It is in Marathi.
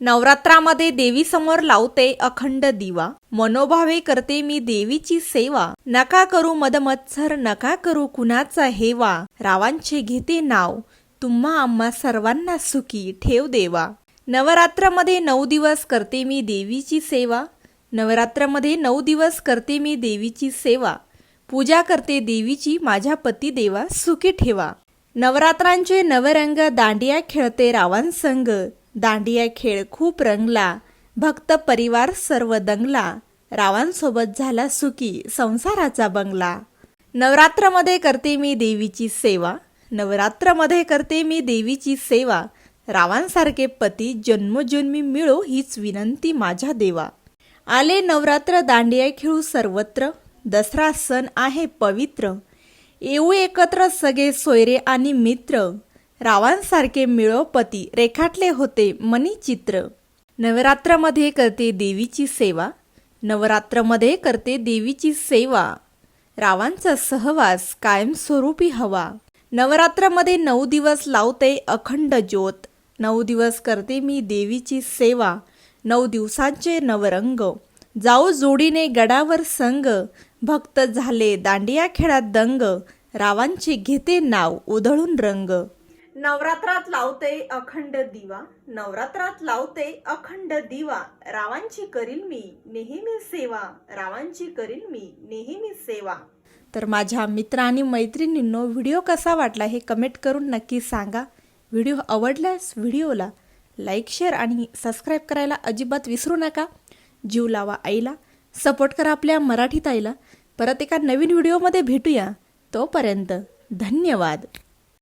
नवरात्रामध्ये देवीसमोर लावते अखंड दिवा. मनोभावे करते मी देवीची सेवा. नका करू मदमत्सर नका करू कुणाचा हेवा. रावांचे घेते नाव. तुम्हा आम्हा सर्वांना सुखी ठेव देवा. नवरात्रामध्ये नऊ दिवस करते मी देवीची सेवा. नवरात्रामध्ये नऊ दिवस करते मी देवीची सेवा. पूजा करते देवीची माझ्या पती देवा सुखी ठेवा. नवरात्रांचे नवरंग दांडिया खेळते रावांसंग. दांडिया खेळ खूप रंगला भक्त परिवार सर्व दंगला रावांसोबत झाला सुखी संसाराचा बंगला. नवरात्रामध्ये करते मी देवीची सेवा नवरात्रमध्ये करते मी देवीची सेवा रावांसारखे पती जन्मजन्मी मिळो हीच विनंती माझ्या देवा. आले नवरात्र दांडिया खेळू सर्वत्र दसरा सण आहे पवित्र. येऊ एकत्र सगळे सोयरे आणि मित्र रावांसारखे मिळो पती रेखाटले होते मणिचित्र. नवरात्रामध्ये करते देवीची सेवा. नवरात्रामध्ये करते देवीची सेवा. रावांचा सहवास कायमस्वरूपी हवा. नवरात्रामध्ये नऊ दिवस लावते अखंड ज्योत. नऊ दिवस करते मी देवीची सेवा. नऊ दिवसांचे नवरंग. जाऊ जोडीने गडावर संग. भक्त झाले दांडिया खेळात दंग. रावांचे घेते नाव उधळून रंग. नवरात्रात लावते अखंड दिवा. नवरात्रात लावते अखंड दिवा. रावांची करील मी नेहमी सेवा. रावांची करील मी नेहमी सेवा. तर माझ्या मित्र आणि मैत्रिणींनो व्हिडिओ कसा वाटला हे कमेंट करून नक्की सांगा. व्हिडिओ आवडल्यास व्हिडिओला लाईक शेअर आणि सबस्क्राईब करायला अजिबात विसरू नका. जीव लावा आईला सपोर्ट करा आपल्या मराठीत आईला परत एका नवीन व्हिडिओमध्ये भेटूया. तोपर्यंत धन्यवाद.